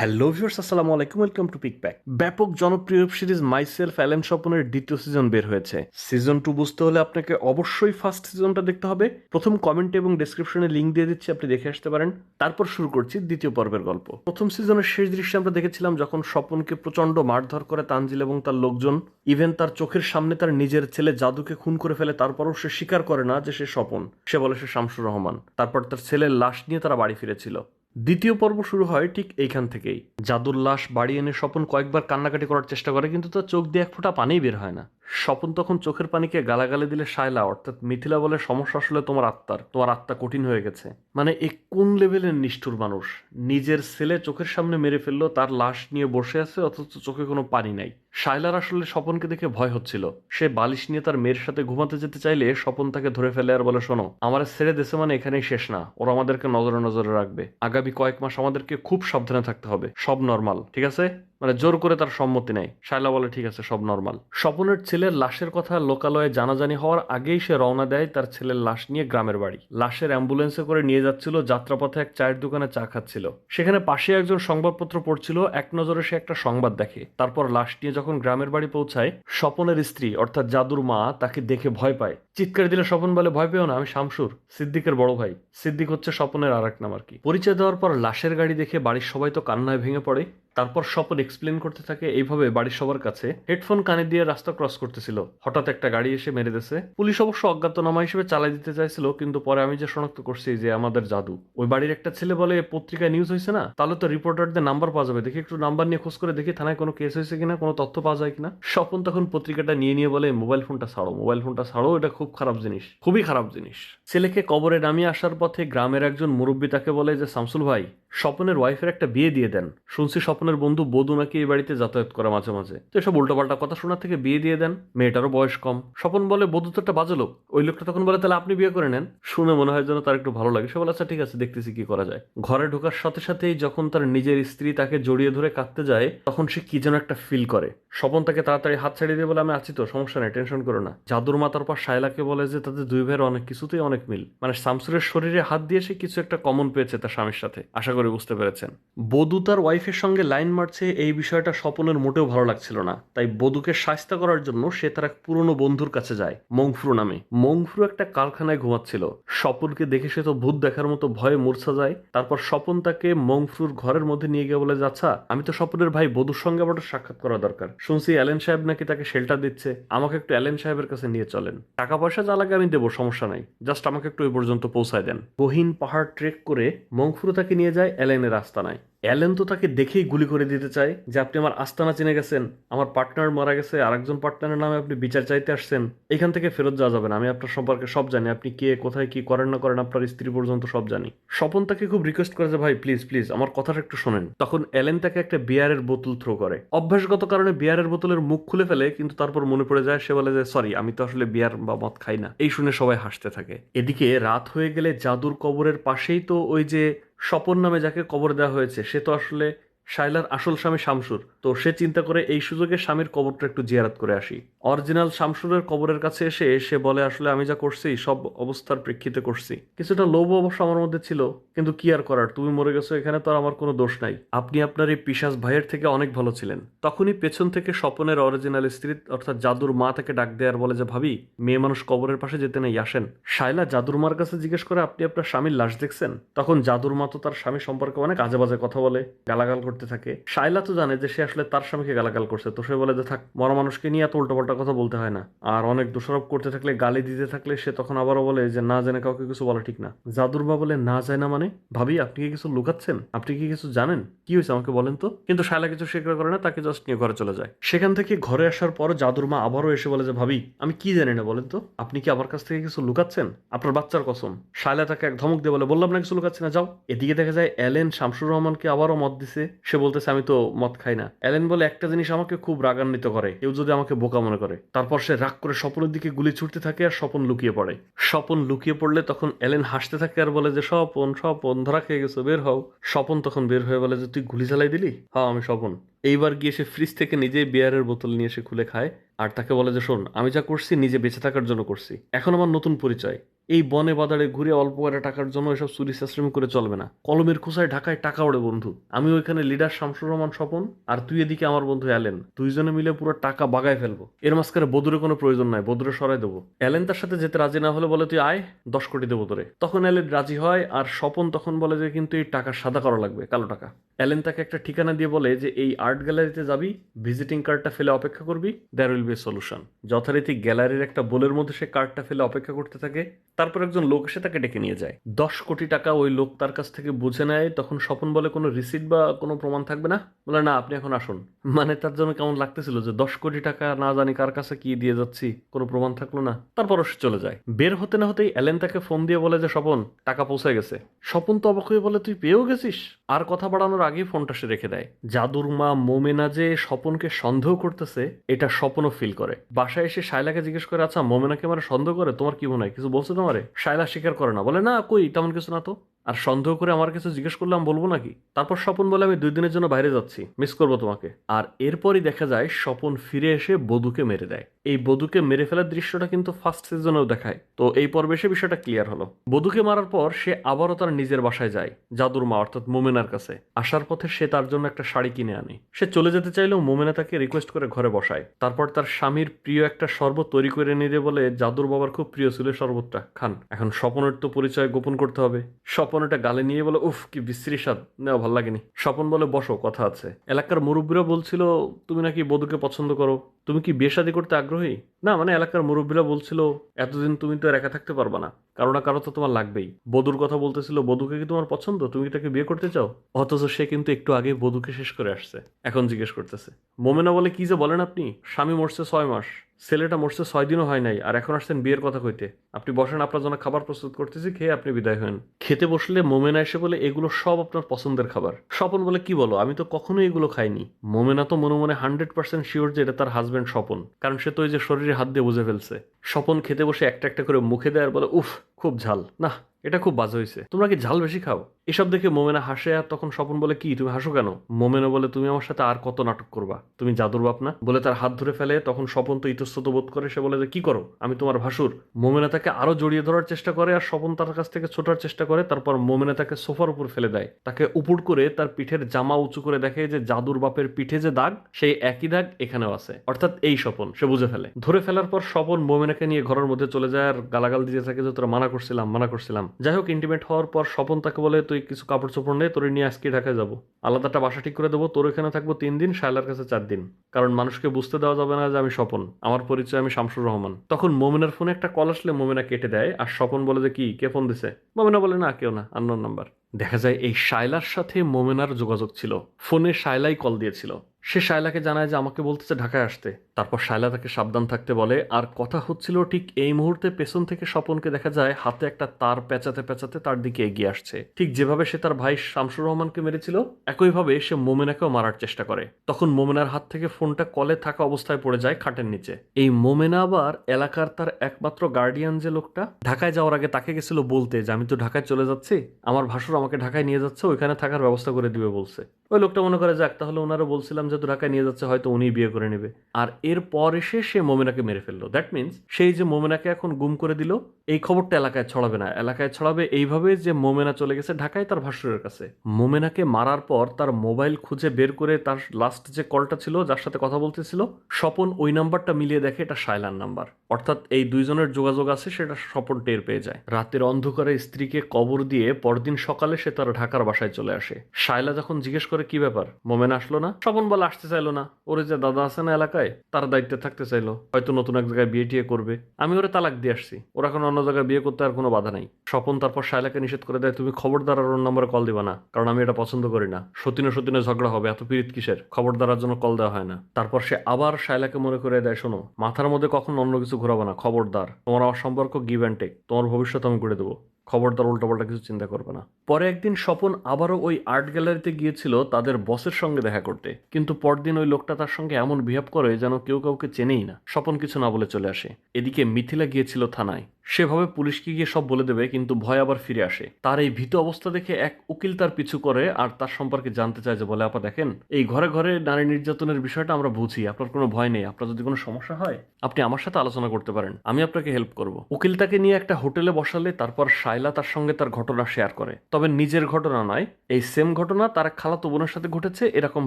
Hello viewers আসসালামু আলাইকুম welcome to pick back ব্যাপক জনপ্রিয় ওয়েব সিরিজ মাইসেলফ অ্যালেন স্বপনের দ্বিতীয় সিজন বের হয়েছে। সিজন টু বুঝতে হলে আপনাকে অবশ্যই ফার্স্ট সিজনটা দেখতে হবে। প্রথম কমেন্টে এবং ডেসক্রিপশনে লিঙ্ক দিয়ে দিচ্ছি, আপনি দেখে আসতে পারেন। তারপর শুরু করছি দ্বিতীয় পর্বের গল্প। প্রথম সিজনের শেষ দৃশ্যে আমরা দেখেছিলাম যখন স্বপনকে প্রচণ্ড মারধর করে তানজিল এবং তার লোকজন ইভেন তার চোখের সামনে তার নিজের ছেলে জাদুকে খুন করে ফেলে, তারপরও সে স্বীকার করে না যে সে স্বপন। সে বলে সে শামসুর রহমান। তারপর তার ছেলের লাশ নিয়ে তারা বাড়ি ফিরেছিল। দ্বিতীয় পর্ব শুরু হয় ঠিক এইখান থেকেই। জাদুর লাশ বাড়ি এনে স্বপন কয়েকবার কান্নাকাটি করার চেষ্টা করে, কিন্তু তার চোখ দিয়ে এক ফোঁটা পানিই বের হয় না। স্বপন তখন চোখের পানিকে গালাগালি দিলে শায়লা অর্থাৎ মিথিলা বলে, সমস্যা আসলে তোমার আত্মার, তোমার আত্মা কঠিন হয়ে গেছে। মানে এ কোন লেভেলের নিষ্ঠুর মানুষ? নিজের ছেলে চোখের সামনে মেরে ফেলল, তার লাশ নিয়ে বসে আছে, অথচ চোখে কোনো পানি নাই। শায়লার আসলে স্বপনকে দেখে ভয় হচ্ছিল। সে বালিশ নিয়ে তার মেয়ের সাথে ঘুমাতে যেতে চাইলে স্বপন তাকে ধরে ফেলে আর বলে, শোনো, আমার ছেড়ে দেশে মানে এখানেই শেষ না। ওরা আমাদেরকে নজরে নজরে রাখবে। আগামী কয়েক মাস আমাদেরকে খুব সাবধানে থাকতে হবে। সব নর্মাল ঠিক আছে? মানে জোর করে তার সম্মতি নেই। শায়লা বলে, ঠিক আছে, সব নর্মাল স্বপনের ছেলের লাশের কথা লোকালয়ে জানাজানি হওয়ার আগেই সে রওনা দেয় তার ছেলের লাশ নিয়ে গ্রামের বাড়ি। লাশের অ্যাম্বুলেন্সে করে নিয়ে যাচ্ছিল, যাত্রাপথে এক চায়ের দোকানে চা খাচ্ছিল। সেখানে পাশে একজন সংবাদপত্র পড়ছিল, এক নজরে সে একটা সংবাদ দেখে। তারপর লাশ নিয়ে যখন গ্রামের বাড়ি পৌঁছায়, স্বপনের স্ত্রী, অর্থাৎ জাদুর মা, তাকে দেখে ভয় পায়। চিৎকার দিলে স্বপন বলে, ভয় পেও না, আমি শামসুর, সিদ্দিকের বড় ভাই। সিদ্দিক হচ্ছে স্বপনের আর এক নাম আর কি। পরিচয় দেওয়ার পর লাশের গাড়ি দেখে বাড়ির সবাই তো কান্নায় ভেঙে পড়ে। তারপর স্বপন এক্সপ্লেন করতে থাকে, এইভাবে বাড়ির সবার কাছে হেডফোন কানে দিয়ে রাস্তা ক্রস করতেছিল। হঠাৎ একটা গাড়ি এসে মেরে দিয়েছে। পুলিশ অবশ্য অজ্ঞাতনামা হিসেবে চালাই দিতে চাইছিল, কিন্তু পরে আমি যে শনাক্ত করছি যে আমাদের জাদু। ওই বাড়ির একটা ছেলে বলে পত্রিকায় নিউজ হয়েছে না? তাহলে তো রিপোর্টারদের নাম্বার পাওয়া যাবে। দেখি একটু নাম্বার নিয়ে খোঁজ করে দেখি থানায় কোনো কেস হয়েছে কিনা, কোনো তথ্য পাওয়া যায় কিনা? স্বপন তখন পত্রিকাটা নিয়ে নিয়ে বলে মোবাইল ফোনটা ছাড়ো মোবাইল ফোনটা ছাড়ো, এটা খুব খারাপ জিনিস, খুবই খারাপ জিনিস। ছেলেকে কবরে নামিয়ে আসার পথে গ্রামের একজন মুরব্বী তাকে বলে যে, শামসুল ভাই স্বপনের ওয়াইফের একটা বিয়ে দিয়ে দেন। শুনছি স্বপনের বন্ধু বধু নাকি এই বাড়িতে যাতায়াত করে মাঝে মাঝে। তো এসব উল্টোপাল্টা কথা শোনার থেকে বিয়ে দিয়ে দেন। মেয়েটারও বয়স কম। স্বপন বলে, বধু তো একটা বাজে লোক। ওই লোকটা তখন বলে, তাহলে আপনি বিয়ে করে নেন। শুনে মনে হয় যেন তার একটু ভালো লাগে। সে বলে আচ্ছা ঠিক আছে, দেখতেছি কি করা যায়। ঘরে ঢোকার সাথে সাথেই যখন তার নিজের স্ত্রী তাকে জড়িয়ে ধরে কাঁদতে যায়, তখন সে কি যেন একটা ফিল করে। স্বপন তাকে তাড়াতাড়ি হাত ছাড়িয়ে দিয়ে বলে, আমি আছি তো, সমস্যা নেই, টেনশন করো না। জাদুর মাতার পর শায়লাকে বলে যে, তাদের দুই ভাইয়ের অনেক কিছুতেই অনেক মিল। মানে শামসুরের শরীরে হাত দিয়ে সে কিছু একটা কমন পেয়েছে তার স্বামীর সাথে। আশা করি বুঝতে পেরেছেন। বধু তার ওয়াইফের সঙ্গে লাইন মারছে, এই বিষয়টা স্বপনের মোটেও ভালো লাগছিল না। তাই বধুকে সাহায্য করার জন্য সে তার এক পুরনো বন্ধুর কাছে যায়, মংফ্রু নামে। মংফ্রু একটা কারখানায় ঘুমাচ্ছিল। স্বপনকে দেখে সে তো ভূত দেখার মতো ভয়ে মূর্ছা যায়। তারপর স্বপন তাকে মংফ্রুর ঘরের মধ্যে নিয়ে গিয়ে বলে, যাচ্ছা, আমি তো স্বপনের ভাই, বধুর সঙ্গে আবার সাক্ষাৎ করা দরকার। শুনছি অ্যালেন সাহেব নাকি তাকে শেল্টার দিচ্ছে। আমাকে একটু অ্যালেন সাহেবের কাছে নিয়ে চলেন। টাকা পয়সা যা লাগে আমি দেবো, সমস্যা নাই। জাস্ট আমাকে একটু ওই পর্যন্ত পৌঁছায় দেন। গহীন পাহাড় ট্রেক করে মংফ্রু তাকে নিয়ে যায়। অ্যালেনের আস্তানায় অ্যালেন তো তাকে দেখেই গুলি করে দিতে চায় যে আপনি আমার আস্তানা চিনে গেছেন, আমার পার্টনার মারা গেছে, আরেকজন পার্টনারের নামে আপনি বিচার চাইতে আসছেন। এখান থেকে ফেরত যাওয়া যাবে না, আমি আপনার সম্পর্কে সব জানি, আপনি কে, কোথায় কি করেন না করেন আপনার স্ত্রী পর্যন্ত সব জানি। স্বপন তাকে খুব রিকোয়েস্ট করে যে, ভাই প্লিজ প্লিজ আমার কথাটা একটু শোনেন। তখন অ্যালেন তাকে একটা বিয়ারের বোতল থ্রো করে। অভ্যাসগত কারণে বিয়ারের বোতলের মুখ খুলে ফেলে, কিন্তু তারপর মনে পড়ে যায়, সে বলে যে, সরি, আমি তো আসলে বিয়ার বা মদ খাই না। এই শুনে সবাই হাসতে থাকে। এদিকে রাত হয়ে গেলে জাদুর কবরের পাশেই তো ওই যে স্বপন নামে যাকে কবর দেওয়া হয়েছে, সে তো আসলে শাইলার আসল স্বামী শামসুর। তো সে চিন্তা করে এই সুযোগে স্বামীর কবরটা একটু জিয়ারাত করে আসি। অরিজিনাল শামসুরের কবরের কাছে এসে সে বলে, আসলে আমি যা করছি, সব অবস্থার প্রেক্ষিতে করছি। কিছুটা লোভ অবশ্য আমার মধ্যে ছিল, কিন্তু কি আর করার, তুমি মরে গেছো এখানে তো আমার কোনো দোষ নাই। আপনি আপনার এই পিসাস ভাইয়ের থেকে অনেক ভালো ছিলেন। তখনই পেছন থেকে স্বপনের অরিজিনাল স্ত্রী, অর্থাৎ জাদুর মা তাকে ডাক দেয় আর বলে যে, ভাবি, মেয়ে মানুষ কবরের পাশে যেতে নেই, আসেন। শাইলা জাদুর মার কাছে জিজ্ঞেস করে, আপনি আপনার স্বামীর লাশ দেখছেন? তখন জাদুর মা তো তার স্বামী সম্পর্কে অনেক আজে বাজে কথা বলে, গালাগাল করতে থাকে। শাইলা তো জানে যে সে আসলে তার স্বামীকে গালাগাল করছে, তো সে বলে যে, থাক, মরা মানুষকে নিয়ে এত উল্টোপাল্টা কথা বলতে হয় না। আর অনেক দোষারোপ করতে থাকলে, গালি দিতে থাকলে সে তখন আবারও বলে যে, না জেনে কাউকে কিছু বলা ঠিক না। জাদুর মা বলে, না যায় না মানে? ভাবি, আপনি কি কিছু লুকাচ্ছেন? আপনি কি কিছু জানেন? কি হয়েছে আমাকে বলেন তো? কিন্তু শাইলা কিছু স্বীকার করে না, তাকে জাস্ট নিয়ে ঘরে চলে যায়। সেখান থেকে ঘরে আসার পর জাদুর মা আবারও এসে বলে যে, ভাবি, আমি কি জানি না বলেন তো? আপনি কি আমার কাছ থেকে কিছু লুকাচ্ছেন? আপনার বাচ্চার কসম। শাইলা তাকে এক ধমক দিয়ে বলে, বললাম না কিছু লুকাচ্ছি না, যাও। এদিকে দেখা যায়, অ্যালেন শামসুর রহমানকে আবারও মত দিছে। সে বলতেছে, আমি তো মদ খাই না। অ্যালেন বলে, একটা জিনিস আমাকে খুব রাগান্বিত করে। কেউ যদি আমাকে বোকা মনে করে। তারপর সে রাগ করে স্বপনের দিকে গুলি ছুটতে থাকে আর স্বপন লুকিয়ে পড়ে। স্বপন লুকিয়ে পড়লে তখন এলেন হাসতে থাকে আর বলে যে, স্বপন স্বপন, ধরা খেয়ে গেছো, বের হও। স্বপন তখন বের হয়ে বলে যে, তুই গুলি চালাই দিলি? হ্যাঁ আমি স্বপন। এইবার গিয়ে সে ফ্রিজ থেকে নিজেই বিয়ারের বোতল নিয়ে এসে খুলে খায়। আর তাকে বলে যে, শোন, আমি যা করছি নিজে বেঁচে থাকার জন্য করছি। এখন আমার নতুন পরিচয়। এই বনে বাদারে ঘুরে অল্প করে টাকার জন্য এসব চুরি চাশ্রমি করে চলবে না। কলমের খোসায় ঢাকায় টাকা ওড়ে, বন্ধু। আমি ওইখানে লিডার শামসুর রহমান স্বপন, আর তুই এদিকে আমার বন্ধু অ্যালেন। দুইজনে মিলে পুরো টাকা বাগায় ফেলব। এর মাঝখানে বদুরে কোনো প্রয়োজন নাই, বদুরে সরাই দেবো। অ্যালেন তার সাথে যেতে রাজি না হলে বলে, তুই আয়, দশ কোটি দেবো তোরে। তখন অ্যালেন রাজি হয়, আর স্বপন তখন বলে যে, কিন্তু এই টাকা সাদা করা লাগবে, কালো টাকা। অ্যালেন তাকে একটা ঠিকানা দিয়ে বলে যে, এই আর্ট গ্যালারিতে যাবি, ভিজিটিং কার্ডটা ফেলে অপেক্ষা করবি দ্যার উইল বি সলিউশন যথারীতি গ্যালারির একটা বোলের মধ্যে সে কার্ডটা ফেলে অপেক্ষা করতে থাকে, তারপর একজন লোক এসে তাকে ডেকে নিয়ে যায়। দশ কোটি টাকা ওই লোক তার কাছ থেকে বুঝে নেয়, তখন স্বপন বলে, কোনো রিসিট বা কোনো প্রমাণ থাকবে না? বলে, না, আপনি এখন আসুন। মানে তার জন্য কেমন লাগতেছিল যে, দশ কোটি টাকা না জানি কার কাছে কি দিয়ে যাচ্ছি, কোনো প্রমাণ থাকল না, তারপরও সে চলে যায়। বের হতে না হতেই অ্যালেন তাকে ফোন দিয়ে বলে যে, স্বপন, টাকা পৌঁছে গেছে। স্বপন তো অবাক হয়ে বলে, তুই পেয়েও গেছিস? আর কথা বাড়ানোর আগেই ফোনটা সে রেখে দেয়। জাদুর মা মোমেনা যে স্বপনকে সন্দেহ করতেছে, এটা স্বপনও ফিল করে। বাসায় এসে শায়লাকে জিজ্ঞেস করে আচ্ছা মোমেনাকে মানে সন্দেহ করে? তোমার কি মনে হয়? কিছু বলছে তোমারে? শায়লা স্বীকার করে না। বলে, না, কই? তেমন কিছু না তো। আর সন্দেহ করে আমার কাছে জিজ্ঞেস করলাম বলব নাকি? তারপর স্বপন বলে, আমি দুই দিনের জন্য বাইরে যাচ্ছি। মিস করব তোমাকে। আর এরপরই দেখা যায়, স্বপন ফিরে এসে বধুকে মেরে দেয়। এই বধুকে মেরে ফেলার দৃশ্যটা কিন্তু ফার্স্ট সিজনেও দেখায়। তো এই পর্বে সে বিষয়টা ক্লিয়ার হলো। বধুকে মারার পর সে আবারও তার নিজের বাসায় যায়, জাদুর মা, অর্থাৎ মোমেনার কাছে। আসার পথে সে তার জন্য একটা শাড়ি কিনে আনে। সে চলে যেতে চাইলেও মোমেনা তাকে রিকোয়েস্ট করে ঘরে বসায়। তারপর তার স্বামীর প্রিয় একটা শরবত তৈরি করে এনে দিয়ে বলে জাদুর বাবার খুব প্রিয় ছিল শরবতটা। খান, এখন স্বপনের তো পরিচয় গোপন করতে হবে। স্বপন এটা গালে নিয়ে বলে, উফ, কি বিশ্রী স্বাদ নেওয়া ভালো লাগেনি। স্বপন বলে, বসো, কথা আছে। এলাকার মুরব্বীরা বলছিল, তুমি নাকি বধুকে পছন্দ করো। তুমি কি বিয়ে শাদী করতে আগ্রহী? না মানে এলাকার মুরব্বীরা বলছিল, এতদিন তুমি তো একা থাকতে পারবা না। কারও না কারও তো তোমার লাগবেই। বধুর কথা বলতেছিল, বধুকে কি তোমার পছন্দ? তুমি কি তাকে বিয়ে করতে চাও? অথচ সে কিন্তু একটু আগে বধুকে শেষ করে আসছে। এখন জিজ্ঞেস করতেছে, মোমেনা বলে কি যে বলেন আপনি? স্বামী মরছে ছয় মাস, ছেলেটা মরছে ছয় দিনও হয় নাই, আর এখন আসছেন বিয়ের কথা কইতে। আপনি বসেন, আপনার জন্য খাবার প্রস্তুত করতেছি, খেয়ে আপনি বিদায় হন। খেতে বসলে মোমেনা এসে বলে, এগুলো সব আপনার পছন্দের খাবার। স্বপন বলে, কি বলো? আমি তো কখনোই এগুলো খাইনি। মোমেনা তো মনে মনে হান্ড্রেড পার্সেন্ট শিওর যে এটা তার হাজব্যান্ড স্বপন। কারণ সে তো ওই যে শরীরে হাত দিয়ে বুঝে ফেলছে। স্বপন খেতে বসে একটা একটা করে মুখে দেওয়ার বলে, উফ খুব ঝাল। না এটা খুব বাজে হয়েছে তোমরা কি ঝাল বেশি খাও? এসব দেখে মোমেনা হাসে আর তখন স্বপন বলে, কি, তুমি হাসো কেন? মোমেনা বলে, তুমি আমার সাথে আর কত নাটক করবা? তুমি জাদুর বাপ না? বলে তার হাত ধরে ফেলে, তখন স্বপন তো ইতস্তত বোধ করে, সে বলে যে, কি করো? আমি তোমার ভাসুর। মোমেনা তাকে আরও জড়িয়ে ধরার চেষ্টা করে আর স্বপন তার কাছ থেকে ছোটার চেষ্টা করে, তারপর মোমেনা তাকে সোফার উপর ফেলে দেয়। তাকে উপর করে তার পিঠের জামা উঁচু করে দেখে যে, জাদুর বাপের পিঠে যে দাগ, সেই একই দাগ এখানেও আছে। অর্থাৎ এই স্বপন, সে বুঝে ফেলে। ধরে ফেলার পর স্বপন মোমেনাকে নিয়ে ঘরের মধ্যে চলে যায় আর গালাগাল দিয়ে থাকে যে, তোরা মানা করছিলাম, মানা করছিলাম। যাই হোক ইন্টিমেট হওয়ার পর স্বপন তাকে বলে, তুই কিছু কাপড় চোপড় নে, তোর নিয়ে আজকে ঢাকায় যাব। আলাদা একটা বাসা ঠিক করে দেবো, তোর এখানে থাকব তিন দিন, শায়লার কাছে চার দিন। কারণ মানুষকে বুঝতে দেওয়া যাবে না যে আমি স্বপন। আমার পরিচয় আমি শামসুর রহমান। তখন মোমিনার ফোনে একটা কল আসলে মোমিনা কেটে দেয়, আর স্বপন বলে যে, কি, কে ফোন দিছে? মোমিনা বলে, না, কেউ না আন্নোর নাম্বার দেখা যায় এই শায়লার সাথে মোমেনার যোগাযোগ ছিল। ফোনে শায়লাই কল দিয়েছিল। সে শায়লাকে জানায় যে আমাকে বলতেছে ঢাকায় আসতে। তারপর শায়লা তাকে সাবধান থাকতে বলে, আর কথা হচ্ছিল ঠিক এই মুহূর্তে পেছন থেকে স্বপনকে দেখা যায় হাতে একটা তার পেঁচাতে পেঁচাতে তার দিকে এগিয়ে আসছে। ঠিক যেভাবে সে তার ভাই শামসুর রহমানকে মেরেছিল, একইভাবে সে মোমেনাকেও মারার চেষ্টা করে। তখন মোমেনার হাত থেকে ফোনটা কলে থাকা অবস্থায় পড়ে যায় খাটের নিচে। এই মোমেনা আবার এলাকার তার একমাত্র গার্ডিয়ান যে লোকটা, ঢাকায় যাওয়ার আগে তাকে গেছিল বলতে যে, আমি তো ঢাকায় চলে যাচ্ছি, আমার ভাসুর আমাকে ঢাকায় নিয়ে যাচ্ছে, ওইখানে থাকার ব্যবস্থা করে দিবে, বলছে। ওই লোকটা মনে করে, যাক, তাহলে ওনারও বলছিলাম যেহেতু ঢাকায় নিয়ে যাচ্ছে, হয়তো উনি বিয়ে করে নেবে। আর এরপর এসে সে মোমেনাকে মেরে ফেলল। দ্যাট মিন্স সেই যে মোমেনাকে এখন গুম করে দিল, এই খবরটা এলাকায় ছড়াবে না। এলাকায় ছড়াবে এইভাবে যে মোমেনা চলে গেছে ঢাকায় তার ভাসুরের কাছে। মোমেনাকে মারার পর তার মোবাইল খুঁজে বের করে তার লাস্ট যে কলটা ছিল, যার সাথে কথা বলতেছিল, স্বপন ওই নাম্বারটা মিলিয়ে দেখে এটা শায়লার নাম্বার। অর্থাৎ এই দুইজনের যোগাযোগ আছে, সেটা স্বপন টের পেয়ে যায়। রাতের অন্ধকারে স্ত্রীকে কবর দিয়ে পরদিন সকালে সে তার ঢাকার বাসায় চলে আসে। শায়লা যখন জিজ্ঞেস করে কি ব্যাপার? মোমেন আসলো না? স্বপন বলে আসতে চাইলো না। ওরে যে দাদা আছে না এলাকায়, তার দায়িত্বে থাকতে চাইলো। হয়তো নতুন এক জায়গায় বিয়ে টিয়ে করবে। আমি ওরে তালাক দিয়ে আসছি। ওরা এখন অন্য জায়গায় বিয়ে করতে আর কোনো বাধা নাই। স্বপন তারপর শায়লাকে নিষেধ করে দেয়, তুমি খবরদার আর ওর নম্বরে কল দিবা না। কারণ আমি এটা পছন্দ করি না। সতীনে সতীনে ঝগড়া হবে, এত পীড়িত কিসের? খবরদারার জন্য কল দেওয়া হয় না। তারপর সে আবার শায়লাকে মনে করে দেয়, শোনো, মাথার মধ্যে কখন অন্য কিছু ঘোরাবো না। খবরদার। তোমার আমার সম্পর্ক গিভ অ্যান্ড টেক তোমার ভবিষ্যৎ আমি করে দেবো। খবরদার উল্টোপাল্টা কিছু চিন্তা করবে না। পরে একদিন স্বপন আবারও ওই আর্ট গ্যালারিতে গিয়েছিল তাদের বসের সঙ্গে দেখা করতে। কিন্তু পরদিন ওই লোকটা তার সঙ্গে এমন বিহেভ করে যেন কেউ কাউকে চেনেই না। স্বপন কিছু না বলে চলে আসে। এদিকে মিথিলা গিয়েছিল থানায়। সেভাবে পুলিশকে গিয়ে সব বলে দেবে, কিন্তু ভয় আবার ফিরে আসে। তার এই ভীত অবস্থা দেখে এক উকিল তার পিছু করে আর তার সম্পর্কে জানতে চায় যে, বলে আপা, দেখেন, এই ঘরে ঘরে নারী নির্যাতনের বিষয়টা আমরা বুঝি, আপনার কোনো ভয় নেই, আপনার যদি কোনো সমস্যা হয়, আপনি আমার সাথে আলোচনা করতে পারেন, আমি আপনাকে হেল্প করব। উকিল তাকে নিয়ে একটা হোটেলে বসালে তারপর শাইলা তার সঙ্গে তার ঘটনা শেয়ার করে। তবে নিজের ঘটনা নয়, এই সেম ঘটনা তার খালাতো বোনের সাথে ঘটেছে এরকম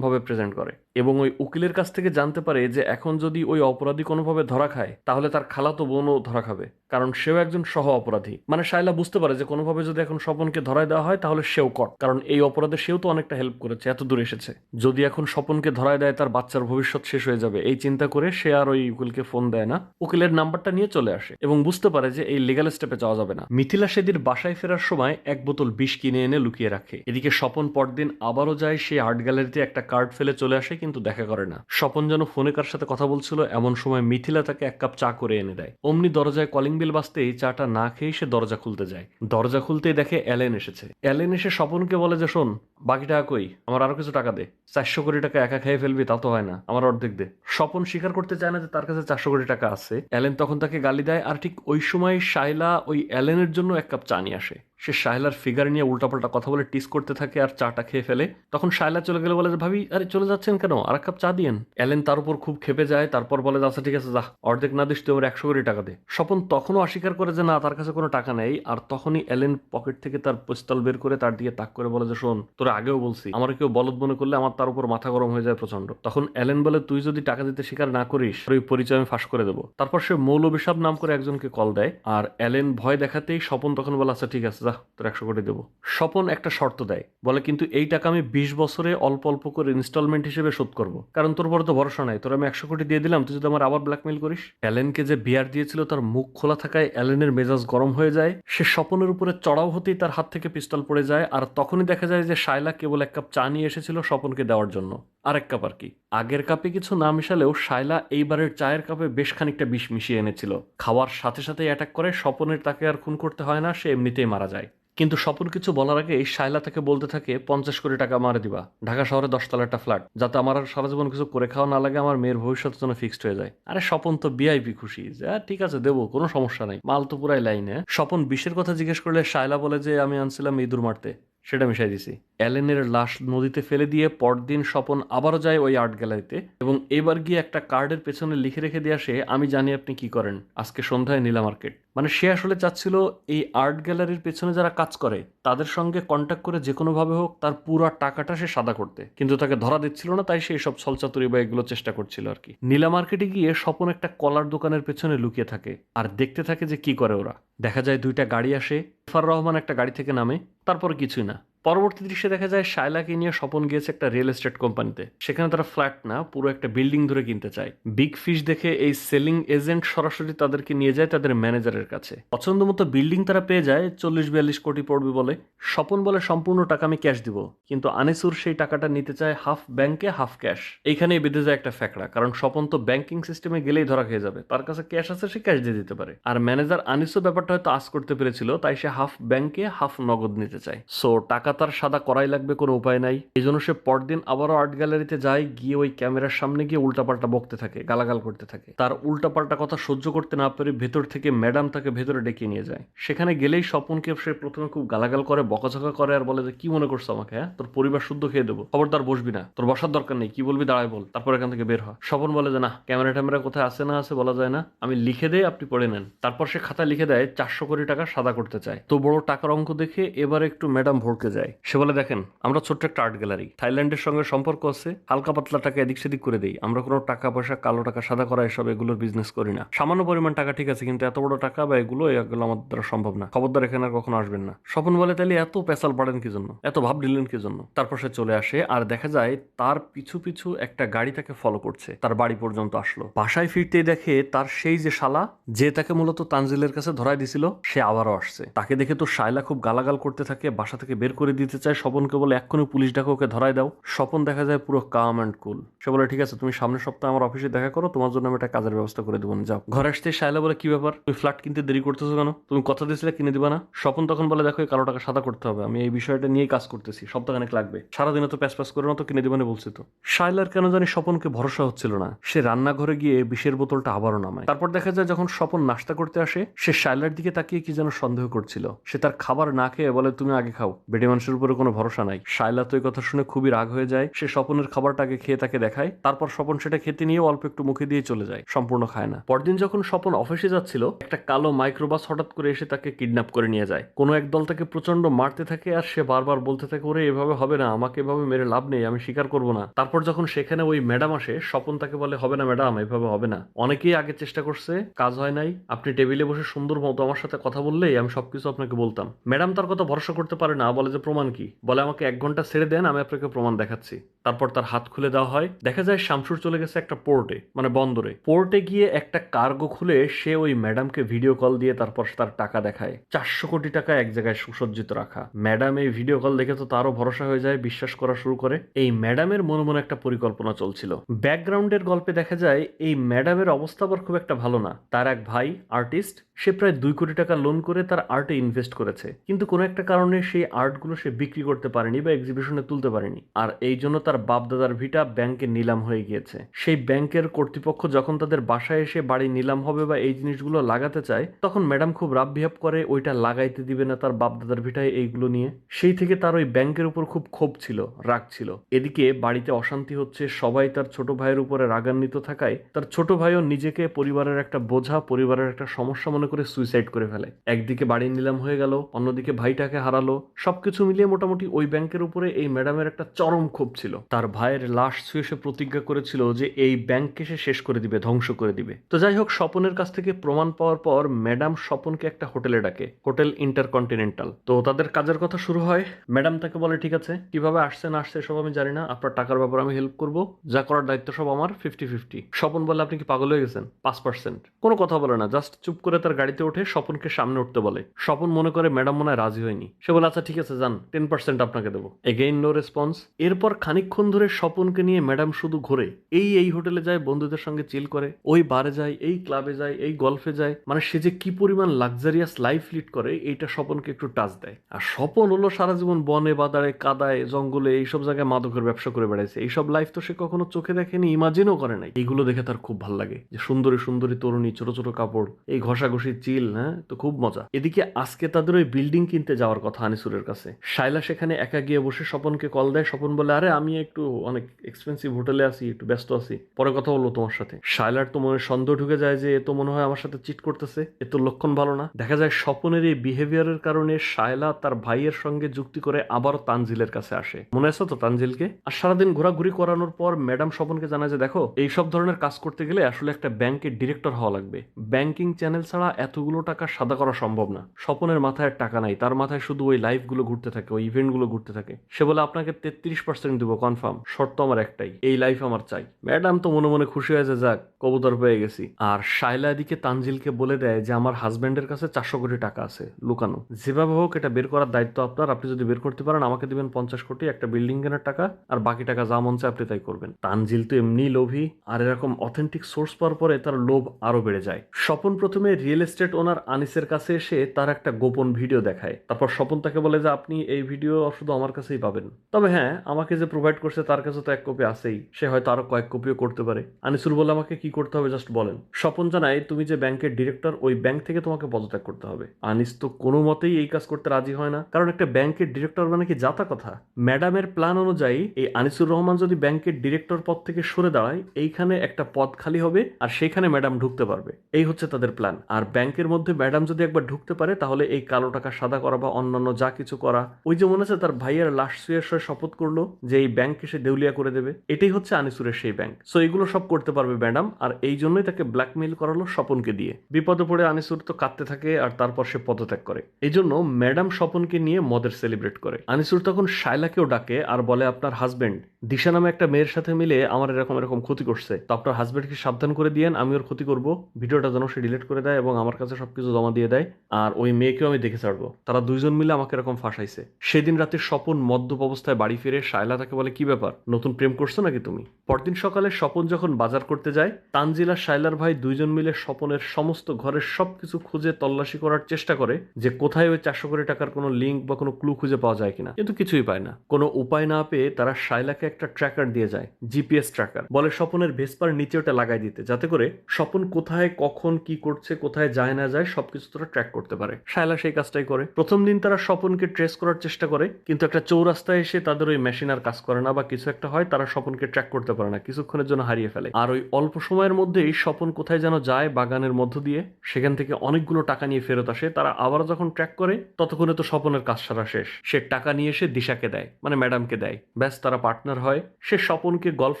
ভাবে প্রেজেন্ট করে। এবং ওই উকিলের কাছ থেকে জানতে পারে যে, এখন যদি ওই অপরাধী কোনোভাবে ধরা খায়, তাহলে তার খালাতো বোনও ধরা খাবে। কারণ সেও একজন সহ অপরাধী। মানে শাইলা বুঝতে পারে যে কোনোভাবে যদি এখন স্বপনকে ধরায় দেওয়া হয়, তাহলে সেও কট কারণ এই অপরাধে সেও তো অনেকটা হেল্প করেছে, এত দূর এসেছে। যদি এখন স্বপনকে ধরায় দেয়, তার বাচ্চার ভবিষ্যৎ শেষ হয়ে যাবে। এই চিন্তা করে সে আর ওই উকিলকে ফোন দেয় না। উকিলের নাম্বারটা নিয়ে চলে আসে এবং বুঝতে পারে যে এই লিগাল স্টেপে যাওয়া যাবে না। মিথিলা সেদির বাসায় ফেরার সময় এক বোতল বিষ কিনে এনে লুকিয়ে রাখে। এদিকে স্বপন পরদিন আবারও যায় সেই আর্ট গ্যালারিতে একটা কার্ড ফেলে চলে আসে, কিন্তু দেখা করে না। স্বপন যেন ফোনে কার সাথে কথা বলছিল, এমন সময় মিথিলা তাকে এক কাপ চা করে এনে দেয়। অমনি দরজায় কলিং বেল বাজতেই চাটা না খেয়ে সে দরজা খুলতে যায়। দরজা খুলতেই দেখে অ্যালেন এসেছে। অ্যালেন এসে স্বপনকে বলে যে, শোন, বাকি টাকা কই? আমার আরও কিছু টাকা দে। চারশো কোটি টাকা একা খেয়ে ফেলবি, তা তো হয় না। আমার অর্ধেক দে। স্বপন স্বীকার করতে চায় না যে, তার কাছে চারশো কোটি টাকা আছে। অ্যালেন তখন তাকে গালি দেয় আর ঠিক ওই সময় শাইলা ওই অ্যালেনের জন্য এক কাপ চা নিয়ে আসে। সে শায়লার ফিগার নিয়ে উল্টাপাল্টা কথা বলে টিস করতে থাকে আর চাটা খেয়ে ফেলে। তখন শায়লা চলে গেলে বলে যে ভাবি আরে চলে যাচ্ছেন কেন? আর এক কাপ চা দিয়েন। অ্যালেন তার উপর খুব খেপে যায় তারপর বলে যে, আচ্ছা ঠিক আছে যা অর্ধেক না দিস তুই আমার একশো কোটি টাকা দে। স্বপন তখনও অস্বীকার করে যে না তার কাছে কোনো টাকা নেই। আর তখনই অ্যালেন পকেট থেকে তার পিস্তল বের করে তার দিকে তাক করে বলে যে শোন তোরা আগেও বলছি আমার কেউ বলদ মনে করলে আমার তার উপর মাথা গরম হয়ে যায় প্রচণ্ড তখন অ্যালেন বলে তুই যদি টাকা দিতে স্বীকার না করিস ওই পরিচয় আমি ফাঁস করে দেবো। তারপর সে মৌলবিসাব নাম করে একজনকে কল দেয় আর অ্যালেন ভয় দেখাতেই স্বপন তখন বলে আচ্ছা ঠিক আছে যা তোর একশো কোটি দেবো। স্বপন একটা শর্ত দেয়, বলে কিন্তু এই টাকা আমি বিশ বছরে অল্প অল্প করে ইনস্টলমেন্ট হিসেবে শোধ করব। কারণ তোর বড় তো ভরসা নাই, তোর আমি একশো কোটি দিয়ে দিলাম, তুই যদি আমার আবার ব্ল্যাকমেল করিস। অ্যালেনকে যে বিয়ার দিয়েছিল, তার মুখ খোলা থাকায় অ্যালেনের মেজাজ গরম হয়ে যায়। সে স্বপনের উপরে চড়াও হতেই তার হাত থেকে পিস্তল পড়ে যায়, আর তখনই দেখা যায় যে শায়লা কেবল এক কাপ চা নিয়ে এসেছিল স্বপনকে দেওয়ার জন্য। আরেক কাপ আর কি। আগের কাপে কিছু না মিশালেও শায়লা এইবারের চায়ের কাপে বেশ খানিকটা বিষ মিশিয়ে এনেছিল। খাওয়ার সাথে সাথে অ্যাটাক করে স্বপনের তাকে আর খুন করতে হয় না সে এমনিতেই মারা যায়। কিন্তু স্বপন কিছু বলার আগে শায়লা তাকে বলতে থাকে পঞ্চাশ কোটি টাকা মারে দিবা। ঢাকা শহরে দশতলা একটা ফ্ল্যাট যাতে আমার আর সারা জীবন কিছু করে খাওয়া না লাগে আমার মেয়ের ভবিষ্যতের যেন ফিক্সড হয়ে যায়। আরে স্বপন তো বিআইপি খুশি। যে "হ্যাঁ, ঠিক আছে দেবো কোনো সমস্যা নাই। মাল তো পুরাই লাইনে স্বপন বিষের কথা জিজ্ঞেস করলে শায়লা বলে যে আমি আনছিলাম ইঁদুর মারতে। সেটা মিশাই দিছি। অ্যালেনের লাশ নদীতে ফেলে দিয়ে পরদিন স্বপন আবারও যায় ওই আর্ট গ্যালারিতে এবং এবার গিয়ে একটা কার্ডের পেছনে লিখে রেখে দিয়ে আসে, আমি জানি আপনি কি করেন। আজকে সন্ধ্যায় নীলা মার্কেট। মানে সে আসলে চাচ্ছিল এই আর্ট গ্যালারির পেছনে যারা কাজ করে, তাদের সঙ্গে কন্ট্যাক্ট করে যে কোনোভাবে হোক তার পুরো টাকাটা সে সাদা করতে। কিন্তু তাকে ধরা দিচ্ছিল না, তাই সে সব ছলচাতুরি বা এগুলো চেষ্টা করছিল আর কি। নীলা মার্কেটে গিয়ে স্বপন একটা কলার দোকানের পেছনে লুকিয়ে থাকে আর দেখতে থাকে যে কি করে ওরা। দেখা যায় দুইটা গাড়ি আসে ইফার রহমান একটা গাড়ি থেকে নামে, তারপর কিছুই না। পরবর্তী দৃশ্যে দেখা যায় শায়লাকে নিয়ে স্বপন গিয়েছে একটা রিয়েল এস্টেট কোম্পানিতে সেখানে তারা ফ্ল্যাট না, পুরো একটা বিল্ডিং ধরে কিনতে চায়। বিগ ফিশ দেখে এই সেলিং এজেন্ট সরাসরি তাদেরকে নিয়ে যায় তাদের ম্যানেজারের কাছে। পছন্দ মতো বিল্ডিং তারা পেয়ে যায় চল্লিশ বিয়াল্লিশ কোটি পড়বে বলে। স্বপন বলে, সম্পূর্ণ টাকা আমি ক্যাশ দিব। কিন্তু আনিসুর সেই টাকাটা নিতে চায় হাফ ব্যাংকে হাফ ক্যাশ এইখানেই বেঁধে যায় একটা ফ্যাকড়া, কারণ স্বপন তো ব্যাংকিং সিস্টেমে গেলেই ধরা খেয়ে যাবে। তার কাছে ক্যাশ আছে, সে ক্যাশ দিয়ে দিতে পারে। আর ম্যানেজার আনিসও ব্যাপারটা হয়তো আজ করতে পেরেছিল, তাই সে হাফ ব্যাংকে হাফ নগদ নিতে চায়। সো টাকা তার সাদা করাই লাগবে কোনো উপায় নাই। এই জন্য সে পরদিন আবারও আর্ট গ্যালারিতে যায়, গিয়ে ওই ক্যামেরার সামনে গিয়ে উল্টাপাল্টা বকতে থাকে, গালাগাল করতে থাকে। তার উল্টাপাল্টা কথা সহ্য করতে না পেরে ভেতর থেকে ম্যাডাম তাকে ভেতরে ডেকে নিয়ে যায়। সেখানে গেলেই স্বপনকে সে প্রথমে খুব গালাগাল করে, বকাঝকা করে আর বলে যে, কি মনে করছ আমাকে হ্যাঁ? তোর পরিবার শুদ্ধ খেয়ে দেবো। খবরদার বসবি না। তোর বসার দরকার নেই। কি বলবি দাঁড়ায় বল। তারপর এখান থেকে বের হয় স্বপন বলে যে, না, ক্যামেরা ট্যামেরা কোথায় আছে না আছে বলা যায় না। আমি লিখে দেয় আপনি পড়ে নেন। তারপর সে খাতা লিখে দেয়, চারশো কোটি টাকা সাদা করতে চায়। তো বড় টাকার অঙ্ক দেখে এবার একটু ম্যাডাম ভড়কে যায়। সে বলে, দেখেন, আমরা ছোট্ট একটা আর্ট গ্যালারি। থাইল্যান্ডের সঙ্গে সম্পর্ক আছে। হালকা পাতলা টাকা এদিক সেদিক করে দেই। আমরা কোনো টাকা পয়সা কালো টাকা, সাদা করা এসব এগুলোর বিজনেস করি না। সামান্য পরিমাণ টাকা ঠিক আছে, কিন্তু এত বড় টাকা বা এগুলো এগুলো আমাদের দ্বারা সম্ভব না। খবরদার এখানে আর কখনো আসবেন না। স্বপন বলে তাহলে এত পেশাল পাড়েন কি জন্য? এত ভাব দিলেন কি জন্য? তারপর সে চলে আসে, আর দেখা যায়, তার পিছু পিছু একটা গাড়ি তাকে ফলো করছে। তার বাড়ি পর্যন্ত আসলো। বাসায় ফিরতেই দেখে, তার সেই যে শালা, যে তাকে মূলত তানজিলের কাছে ধরাই দিছিল, সে আবারও আসছে। তাকে দেখে তো শায়লা খুব গালাগাল করতে থাকে, বাসা থেকে বের করে করে দিতে চায় স্বপনকে বলে, এক্ষুনি পুলিশ ডাকে, ওকে ধরায় দাও। স্বপন দেখা যায় পুরো কাম অ্যান্ড কুল সে বলে, ঠিক আছে, তুমি সামনের সপ্তাহে আমার অফিসে দেখা করো, তোমার জন্য আমি একটা কাজের ব্যবস্থা করে দেবো, যাও। ঘরে আসতে শায়লা বলে, কি ব্যাপার? তুমি ফ্ল্যাট কিনতে দেরি করতেছো কেন? তুমি কথা দিয়েছিলে কিনে দিবা না? স্বপন তখন বলে, দেখো কালো টাকা সাদা করতে হবে, আমি এই বিষয়টা নিয়েই কাজ করতেছি, সপ্তাহখানেক লাগবে। সারাদিনে তো প্যাস প্যাস করে না তো, কিনে দিবানে বলছি তো। শায়লার কেন জানি স্বপনকে ভরসা হচ্ছিল না। সে রান্নাঘরে গিয়ে বিষের বোতলটা আবারও নামায়। তারপর দেখা যায় যখন স্বপন নাস্তা করতে আসে, সে শায়লার দিকে তাকিয়ে কি যেন সন্দেহ করছিল। সে তার খাবার না খেয়ে বলে, তুমি আগে খাও বেডে মানুষের উপরে কোনো ভরসা নাই। শায়লা তো এই কথা শুনে খুবই রাগ হয়ে যায়। সে স্বপনের খাবারটা আগে খেয়ে তাকে দেখায়। তারপর স্বপন সেটা খেতে নিয়ে অল্প একটু মুখে দিয়ে চলে যায়। সম্পূর্ণ খায় না। পরদিন যখন স্বপন অফিসে যাচ্ছিল, একটা কালো মাইক্রোবাস হঠাৎ করে এসে তাকে কিডন্যাপ করে নিয়ে যায়। কোনো এক দল তাকে প্রচণ্ড মারতে থাকে আর সে বারবার বলতে থাকে, ওরে, এভাবে হবে না। আমাকে এভাবে মেরে লাভ নেই। আমি স্বীকার করব না। তারপর যখন সেখানে ওই ম্যাডাম আসে, স্বপন তাকে বলে, হবে না ম্যাডাম, এভাবে হবে না। অনেকেই আগে চেষ্টা করছে, কাজ হয় নাই। আপনি টেবিলে বসে সুন্দর মতো আমার সাথে কথা বললেই আমি সবকিছু আপনাকে বলতাম। ম্যাডাম তার কথা ভরসা করতে পারে না। বলে যে প্রমাণ কি? বলে আমাকে এক ঘণ্টা ছেড়ে দেন, আমি আপনাকে প্রমাণ দেখাচ্ছি। তারপর তার হাত খুলে দেওয়া হয়। দেখা যায় শামসুর চলে গেছে একটা পোর্টে মানে বন্দরে। পোর্টে গিয়ে একটা কার্গো খুলে সে ওই ম্যাডামকে ভিডিও কল দিয়ে তারপর তার টাকা দেখায়। চারশো কোটি টাকা এক জায়গায় সুসজ্জিত রাখা। ম্যাডাম এই ভিডিও কল দেখে তো তারও ভরসা হয়ে যায়, বিশ্বাস করা শুরু করে। এই ম্যাডামের মনে মনে একটা পরিকল্পনা চলছিল। ব্যাকগ্রাউন্ডের গল্পে দেখা যায়, এই ম্যাডামের অবস্থা আবার খুব একটা ভালো না। তার এক ভাই, আর্টিস্ট সে প্রায় দুই কোটি টাকা লোন করে তার আর্টে ইনভেস্ট করেছে। কিন্তু কোনো একটা কারণে সেই আর্টগুলো সে বিক্রি করতে পারেনি বা এক্সিবিশনে তুলতে পারেনি। আর এই জন্য তার বাপদাদার ভিটা ব্যাংকে নিলাম হয়ে গিয়েছে। সেই ব্যাংকের কর্তৃপক্ষ যখন তাদের বাসায় এসে বাড়ি নিলাম হবে বা এই জিনিসগুলো লাগাতে চায়, তখন ম্যাডাম খুব রাব বিহেভ করে, ওইটা লাগাইতে দিবে না তার বাপদাদার ভিটায় এইগুলো নিয়ে। সেই থেকে তার ওই ব্যাংকের উপর খুব ক্ষোভ ছিল, রাগ ছিল। এদিকে বাড়িতে অশান্তি হচ্ছে, সবাই তার ছোট ভাইয়ের উপরে রাগান্বিত থাকায় তার ছোট ভাইও নিজেকে পরিবারের একটা বোঝা, পরিবারের একটা সমস্যা মনে করে সুইসাইড করে ফেলে। একদিকে বাড়ি নিলাম হয়ে গেল, অন্যদিকে ভাইটাকে হারালো। সবকিছু মিলিয়ে মোটামুটি ওই ব্যাংকের উপরে এই ম্যাডামের একটা চরম ক্ষোভ ছিল। তার ভাইয়ের লাশ ছুঁয়ে সে প্রতিজ্ঞা করেছিল যে এই ব্যাংককে সে শেষ করে দিবে, ধ্বংস করে দিবে। তো যাই হোক, স্বপনের কাছ থেকে প্রমাণ পাওয়ার পর ম্যাডাম স্বপনকে একটা হোটেলে ডাকে, হোটেল ইন্টারকন্টিনেন্টাল। তো তাদের কাজের কথা শুরু হয়। ম্যাডাম তাকে বলে, ঠিক আছে, কীভাবে আসছে, না আসছে সব আমি জানি না। আপনার টাকার ব্যাপারে আমি হেল্প করব। যা করার দায়িত্ব সব আমার ফিফটি ফিফটি স্বপন বলে, আপনি কি পাগল হয়ে গেছেন? পাঁচ পার্সেন্ট কোনো কথা বলে না জাস্ট চুপ করে তার গাড়িতে উঠে স্বপনকে সামনে উঠতে বলে। স্বপন মনে করে, ম্যাডাম মনে রাজি হয়নি। সে বলে আচ্ছা ঠিক আছে, যান টেন পার্সেন্ট আপনাকে দেবো। এগেইন নো রেসপন্স এরপর খানিকক্ষণ ধরে স্বপনকে নিয়ে ম্যাডাম শুধু ঘোরে। এই এই হোটেলে যায়, বন্ধুদের সঙ্গে চিল করে। ওই বারে যায়, এই ক্লাবে যায়, এই গল্ফে যায়। মানে সে যে কি পরিমাণ লাক্সারিয়াস লাইফ লিড করে, এইটা স্বপনকে একটু টাচ দেয়। আর স্বপন হলো সারা জীবন বনে বাদারে কাদায়, জঙ্গলে, এইসব জায়গায় মাদকের ব্যবসা করে বেড়াইছে। এইসব লাইফ তো সে কখনো চোখে দেখেনি ইমাজিনও করে নাই। এইগুলো দেখে তার খুব ভালো লাগে। যে সুন্দরী সুন্দরী তরুণী, ছোট ছোট কাপড়, এই ঘষাঘষি চিল হ্যাঁ? তো খুব মজা। এদিকে আজকে তাদের ওই বিল্ডিং কিনতে যাওয়ার কথা আনিসুরের কাছে। শাইলা সেখানে একা গিয়ে বসে স্বপনকে কল দেয়। স্বপন বলে, আরে, আমি একটু অনেক এক্সপেন্সিভ হোটেলে আছি, একটু ব্যস্ত আছি। পরে কথা বলব তোমার সাথে। শাইলার তো মনে সন্দেহ ঢুকে যায় যে, এ তো মনে হয় আমার সাথে চিট করতেছে। এ তো লক্ষণ ভালো না। দেখা যায় স্বপনের এই বিহেভিয়ারের কারণে শায়লা তার ভাইয়ের সঙ্গে যুক্তি করে আবারও তানজিলের কাছে আসে। মনে আছে তো তানজিলকে? আর সারাদিন ঘোরাঘুরি করানোর পর ম্যাডাম স্বপনকে জানায় যে, দেখো এই সব ধরনের কাজ করতে গেলে আসলে একটা ব্যাংকের ডিরেক্টর হওয়া লাগবে। ব্যাংকিং চ্যানেল ছাড়া এতগুলো টাকা সাদা করা সম্ভব না। স্বপনের মাথায় আর টাকা নাই, তার মাথায় শুধু ওই লাইফগুলো ঘুরতে থাকে, ওই ইভেন্টগুলো ঘুরতে থাকে। সে বলে, আপনাকে তেত্রিশ পার্সেন্ট দেবো কনফার্ম শর্ত আমার একটাই, এই লাইফ আমার চাই। ম্যাডাম তো মনে মনে খুশি হয়েছে যাক, কবুতর পেয়ে গেছি। আর শাইলা এদিকে তানজিলকে বলে দেয় যে, আমার হাজব্যান্ডের কাছে চারশো কোটি টাকা আছে, লুকানো। যেভাবে হোক, এটা বের করার দায়িত্ব আপনার। আপনি যদি বের করতে পারেন, আমাকে দিবেন পঞ্চাশ কোটি, একটা বিল্ডিং কেনার টাকা, আর বাকি টাকা যা মন চায় আপনি তাই করবেন। তানজিল তো এমনি লোভী, আর এরকম অথেন্টিক সোর্স পাওয়ার পরে তার লোভ আরও বেড়ে যায়। স্বপন প্রথমে রিয়েল এস্টেট ওনার আনিসের কাছে এসে তার একটা গোপন ভিডিও দেখায়। তারপর স্বপন তাকে বলে যে, আপনি এই ভিডিও শুধু আমার কাছেই পাবেন। তবে হ্যাঁ আমাকে যে প্রোভাইড করছে তার কাছে তো এক কপি আছেই। সে হয়তো আরও কয়েক কপিও করতে পারে। আনিসুর বলে, আমাকে কি করতে হবে? জাস্ট বলেন। স্বপন জানায়, তুমি যে ব্যাংকের ডিরেক্টর ওই ব্যাংক থেকে তোমাকে পদত্যাগ করতে হবে। আনিস তো কোনো মতেই এই কাজ করতে রাজি হয় না। কারণ একটা ব্যাংকের ডিরেক্টর মানে কি যাতা কথা? ম্যাডামের প্ল্যান অনুযায়ী এই আনিসুর রহমান যদি ব্যাংকের ডিরেক্টর পদ থেকে সরে দাঁড়ায়, এইখানে একটা পদ খালি হবে আর সেইখানে ম্যাডাম ঢুকতে পারবে। এই হচ্ছে তাদের প্ল্যান আর ব্যাংকের মধ্যে ম্যাডাম যদি একবার ঢুকতে পারে, তাহলে এই কালো টাকা সাদা করা বা অন্যান্য যা কিছু করা। ওই যে মনে আছে, তার ভাইয়ের লাশ শুয়ে শুয়ে শপথ করল যে এই ব্যাংককে সে দেউলিয়া করে দেবে। এটাই হচ্ছে আনিসুরের সেই ব্যাংক। সো এগুলো সব করতে পারবে ম্যাডাম। আর এই জন্যই তাকে ব্ল্যাকমেইল করালো স্বপনকে দিয়ে। বিপদে পড়ে আনিসুর তো কাঁদতে থাকে আর তারপর সে পদত্যাগ করে। এই জন্য ম্যাডাম স্বপনকে নিয়ে মদের সেলিব্রেট করে। আনিসুর তখন শায়লাকেও ডাকে আর বলে, আপনার হাজবেন্ড, দিশা নামে একটা মেয়ের সাথে মিলে আমার এরকম এরকম ক্ষতি করছে। তো আপনার হাজবেন্ডকে সাবধান করে দিয়েন, আমি ওর ক্ষতি করব। ভিডিওটা যেন সে ডিলিট করে দেয় এবং আমার কাছে সবকিছু জমা দিয়ে দেয়, আর ওই মেয়েকেও আমি দেখে ছাড়বো। তারা দুইজন মিলে আমাকে এরকম ফাঁসাইছে। সেদিন রাতে স্বপন মদ্যপ অবস্থায় বাড়ি ফিরে শায়লা তাকে বলে, কি ব্যাপার? নতুন প্রেম করছ নাকি তুমি? পরদিন সকালে স্বপন যখন বাজার করতে যায়, তানজিলা, শায়লার ভাই দুইজন মিলে স্বপনের সমস্ত ঘরের সবকিছু খুঁজে তল্লাশি করার চেষ্টা করে যে কোথায় ওই চারশো কোটি টাকার কোনো লিঙ্ক বা কোনো ক্লু খুঁজে পাওয়া যায় কিনা। কিন্তু কিছুই পায় না। কোনো উপায় না পেয়ে তারা শায়লাকে একটা ট্র্যাকার দিয়ে যায় জিপিএস ট্র্যাকার বলে, স্বপনের ভেসপার নিচে ওটা লাগাই দিতে, যাতে করে স্বপন কোথায়, কখন, কি করছে, কোথায় যায় না যায় সবকিছু তারা ট্র্যাক করতে পারে। শায়লা সেই কাজটাই করে। প্রথম দিন তারা স্বপনকে ট্রেস করার চেষ্টা করে, কিন্তু একটা চৌরাস্তায় এসে তাদের ওই মেশিন আর কাজ করে না বা কিছু একটা হয়, তারা স্বপনকে ট্র্যাক করতে পারে না, কিছুক্ষণের জন্য হারিয়ে ফেলে। আর ওই অল্প সময়ের মধ্যেই স্বপন কোথায় যেন যায় বাগানের মধ্য দিয়ে, সেখান থেকে অনেকগুলো টাকা নিয়ে ফেরত আসে। তারা আবার যখন ট্র্যাক করে, ততক্ষণে তো স্বপনের কাজ সারা শেষ। সে টাকা নিয়ে এসে দিশাকে দেয় মানে ম্যাডামকে দেয়। ব্যাস, তারা পার্টনার হয়। সে স্বপনকে গলফ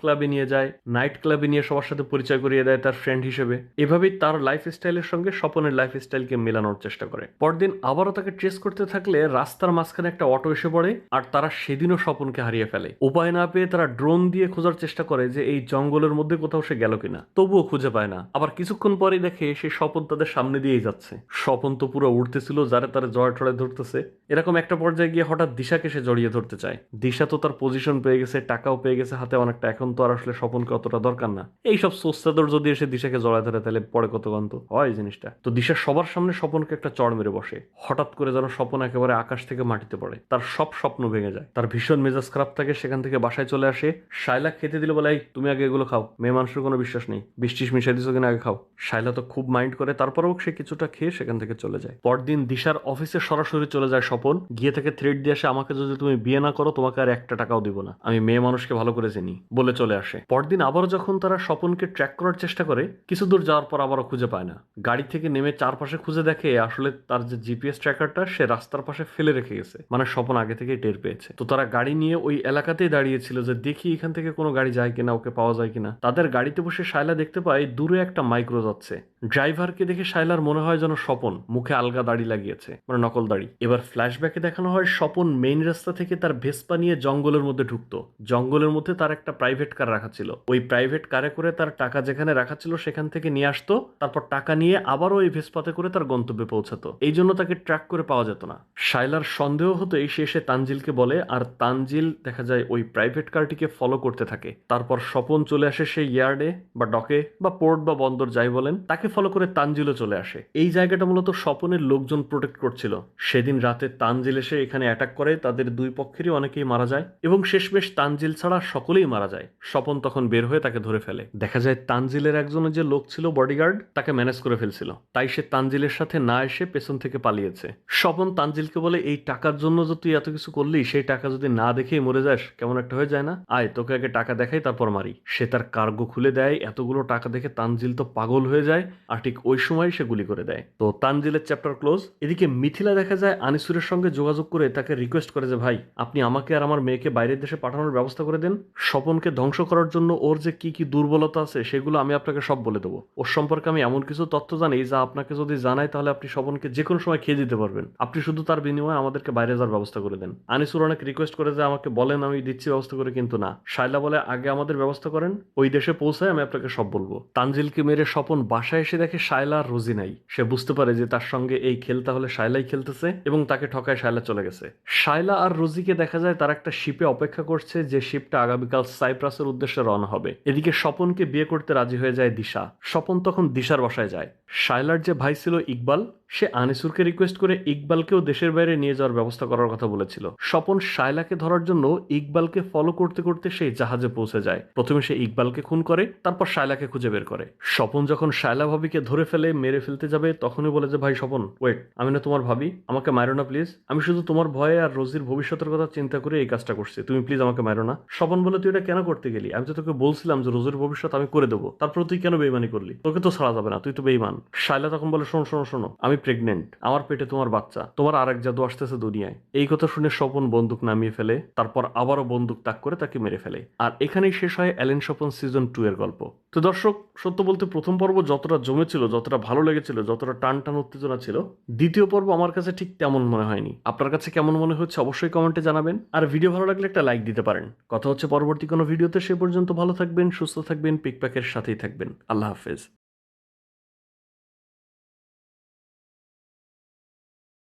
ক্লাবে নিয়ে যায় নাইট ক্লাবে নিয়ে সবার সাথে পরিচয় করিয়ে দেয় তার ফ্রেন্ড হিসেবে। এভাবেই তার লাইফ স্টাইলের সঙ্গে স্বপনের লাইফ স্টাইলকে মেলানোর চেষ্টা করে। পরদিন আবারও তাকে ট্রেস করতে থাকলে রাস্তার মাঝখানে একটা অটো এসে পড়ে আর তারা সেদিনও স্বপনকে হারিয়ে ফেলে। উপায় না পেয়ে তারা ড্রোন দিয়ে খোঁজার চেষ্টা করে যে এই জঙ্গলের মধ্যে কোথাও সে গেল কিনা। তবুও খুঁজে পায় না। আবার কিছুক্ষণ পরেই দেখে সে স্বপন তাদের সামনে দিয়েই যাচ্ছে। স্বপন তো পুরো উঠতেছিল যারা তারা জয় টড়ায় ধরতেছে। এরকম একটা পর্যায়ে গিয়ে হঠাৎ দিশাকে সে জড়িয়ে ধরতে চায়। দিশা তো তার পজিশন পেয়ে গেছে, টাকাও পেয়ে গেছে হাতে অনেকটা। এখন তো আর আসলে স্বপনকে অতটা দরকার না। এইসব সোস্তাদর যদি এসে দিশাকে জড়ায় ধরে, তাহলে পরে কত গন্ত হয় এই জিনিসটা। তো দিশা সবার সামনে স্বপনকে একটা চড় মেরে বসে। হঠাৎ করে যেন স্বপন একেবারে আকাশ থেকে মাটিতে পড়ে। তার সব স্বপ্ন ভেঙে যায়। তার ভীষণ মেজাজ খারাপ থাকে সেখান থেকে বাসায় চলে আসে। শাইলা খেতে দিলে বলে "এই, তুমি আগে এগুলো খাও। মেয়ে মানুষের কোনো বিশ্বাস নেই। বৃষ্টিস মিশাই দিছো কিনা আগে খাও। শাইলা তো খুব মাইন্ড করে তারপরেও সে কিছুটা খেয়ে সেখান থেকে চলে যায়। পরদিন দিশার অফিসে সরাসরি চলে যায় স্বপন। গিয়ে থেকে থ্রেড দিয়ে আসে আমাকে যদি তুমি বিয়ে না করো তোমাকে আর একটা টাকাও দিব না। আমি মেয়ে মানুষকে ভালো করে চিনি বলে চলে আসে। পরদিন আবারও যখন তারা স্বপনকে ট্র্যাক করার চেষ্টা করে কিছু দূর যাওয়ার পর আবারও খুঁজে পায় না। গাড়ি থেকে নেমে চারপাশে খুঁজে দেখে আসলে তার যে জিপিএস ট্র্যাকারটা সে রাস্তার পাশে ফেলে রেখে গেছে। মানে স্বপন আগে থেকেই টের পেয়েছে। তো তারা গাড়ি নিয়ে ওই এলাকাতেই দাঁড়িয়েছিল যে দেখি এখান থেকে কোনো গাড়ি যায় কিনা, ওকে পাওয়া যায় কিনা। তাদের গাড়িতে বসে শায়লা দেখতে পায়, দূরে একটা মাইক্রো যাচ্ছে। ড্রাইভারকে দেখে শায়লার মনে হয় যেন স্বপন, মুখে আলগা দাড়ি লাগিয়েছে মানে নকল দাড়ি। এবার ফ্ল্যাশব্যাকে দেখানো হয়, স্বপন মেইন রাস্তা থেকে তার ভেসপা নিয়ে জঙ্গলের মধ্যে ঢুকতো। জঙ্গলের মধ্যে তার একটা প্রাইভেট কার রাখা ছিল। ওই প্রাইভেট কারে করে তার টাকা যেখানে রাখা ছিল, সেখান থেকে নিয়ে আসতো। তারপর টাকা নিয়ে আবারও ওই ভেসপাতে করে তার গন্তব্যে পৌঁছাতো। এই জন্য তাকে ট্র্যাক করে পাওয়া যেত না। শাইলার সন্দেহ হতেই সে এসে তানজিলকে বলে, আর তানজিল, দেখা যায়, ওই প্রাইভেট কারটিকে ফলো করতে থাকে। তারপর স্বপন চলে আসে সেই ইয়ার্ডে বা ডকে বা পোর্ট বা বন্দর যাই বলেন, তাকে ফলো করে তানজিলও চলে আসে। এই জায়গাটা মূলত স্বপনের লোকজন প্রোটেক্ট করছিল। সেদিন রাতে তানজিল এসে এখানে অ্যাটাক করে, তাদের দুই পক্ষেরই অনেকেই মারা যায় এবং শেষমেশ তানজিল ছাড়া সকলেই মারা যায়। স্বপন তখন বের হয়ে তাকে ধরে ফেলে। দেখা যায়, তানজিলের একজনের যে লোক ছিল বডিগার্ড তাকে ম্যানেজ করে ফেলছিল। তাই সে তানজিলের সাথে না এসে পেছন থেকে পালিয়েছে। স্বপন তানজিলকে বলে, এই টাকার জন্য যে তুই এত কিছু করলি, সেই টাকা যদি না দেখেই মরে যাস, কেমন একটা হয়ে যায় না? আয়, তোকে আগে টাকা দেখাই, তারপর মারি। সে তার কার্গো খুলে দেয়, এতগুলো টাকা দেখে তানজিল তো পাগল হয়ে যায়, আর ঠিক ওই সময় সে গুলি করে দেয়। তো তানজিলের চ্যাপ্টার ক্লোজ। এদিকে মিথিলা দেখা যায় আনিসুরের সঙ্গে যোগাযোগ করে তাকে রিকোয়েস্ট করে যে, ভাই, আপনি আমাকে আর আমার মেয়েকে বাইরের দেশে পাঠানোর ব্যবস্থা করে দেন। স্বপনকে ধ্বংস করার জন্য ওর যে কি কি দুর্বলতা আছে, সেগুলো আমি আপনাকে সব বলে দেবো। ওর সম্পর্কে আমি এমন কিছু তথ্য জানি যা আপনাকে যদি জানাই, তাহলে আপনি স্বপনকে যে কোনো সময় খেয়ে দিতে পারবেন। আপনি শুধু তার বিনিময়ে আমাদেরকে বাইরে যাওয়ার ব্যবস্থা করে দেন। আনিসুর অনেক রিকোয়েস্ট করে যে, আমাকে বলেন, আমি দিচ্ছি ব্যবস্থা করে। কিন্তু না। শাইলা বলে, আগে আমাদের ব্যবস্থা করেন, ওই দেশে পৌঁছায় আমি আপনাকে সব বলব। তানজিলকে মেরে স্বপন বাসায় এসে দেখে শায়লা আর রোজি নাই। সে বুঝতে পারে যে, তার সঙ্গে এই খেল তাহলে শায়লাই খেলতেছে এবং তাকে ঠকায় শায়লা চলে গেছে। শায়লা আর রোজিকে দেখা যায়, তার একটা শিপে অপেক্ষা করছে যে শিপটা আগামীকাল সাইপ্রাসের উদ্দেশ্যে রওনা হবে। এদিকে স্বপনকে বিয়ে করতে রাজি হয়ে যায় দিশা। স্বপন তখন দিশার বাসায় যায়। শায়লার যে ভাই ছিল ইকবাল সে আনিসুরকে রিকোয়েস্ট করে ইকবালকেও দেশের বাইরে নিয়ে যাওয়ার ব্যবস্থা করার কথা বলেছিল। স্বপন শায়লাকে ধরার জন্য ইকবালকে ফলো করতে করতে সেই জাহাজে পৌঁছে যায়। প্রথমে সে ইকবালকে খুন করে, তারপর শায়লাকে খুঁজে বের করে। স্বপন যখন শায়লা ভাবিকে ধরে ফেলে, মেরে ফেলতে যাবে, তখনই বলে যে, ভাই স্বপন ওয়েট আমি না তোমার ভাবি, আমাকে মারো না প্লিজ আমি শুধু তোমার ভয়ে আর রোজির ভবিষ্যতের কথা চিন্তা করে এই কাজটা করছি। তুমি প্লিজ আমাকে মারো না। স্বপন বলে, তুই এটা কেন করতে গেলি? আমি তো তোকে বলছিলাম যে, রোজির ভবিষ্যৎ আমি করে দেবো। তারপর তুই কেন বেইমানি করলি? তোকে তো ছাড়া যাবে না, তুই তো বেইমান। শায়লা তখন বলে, শোন, শোনো শোনো শোনো আমি প্রেগনেন্ট আমার পেটে তোমার বাচ্চা, তোমার আরেক জাদু আসতেছে দুনিয়ায়। এই কথা শুনে স্বপন বন্দুক নামিয়ে ফেলে, তারপর আবারও বন্দুক তাক করে তাকে মেরে ফেলে। আর এখানেই শেষ হয় অ্যালেন স্বপন সিজন টু এর গল্প। তো দর্শক, সত্য বলতে প্রথম পর্ব যতটা জমেছিল, যতটা ভালো লেগেছিল, যতটা টান টান উত্তেজনা ছিল, দ্বিতীয় পর্ব আমার কাছে ঠিক তেমন মনে হয়নি। আপনার কাছে কেমন মনে হচ্ছে অবশ্যই কমেন্টে জানাবেন। আর ভিডিও ভালো লাগলে একটা লাইক দিতে পারেন। কথা হচ্ছে পরবর্তী কোনো ভিডিওতে সে পর্যন্ত ভালো থাকবেন, সুস্থ থাকবেন পিকপ্যাকের সাথেই থাকবেন। আল্লাহ হাফেজ।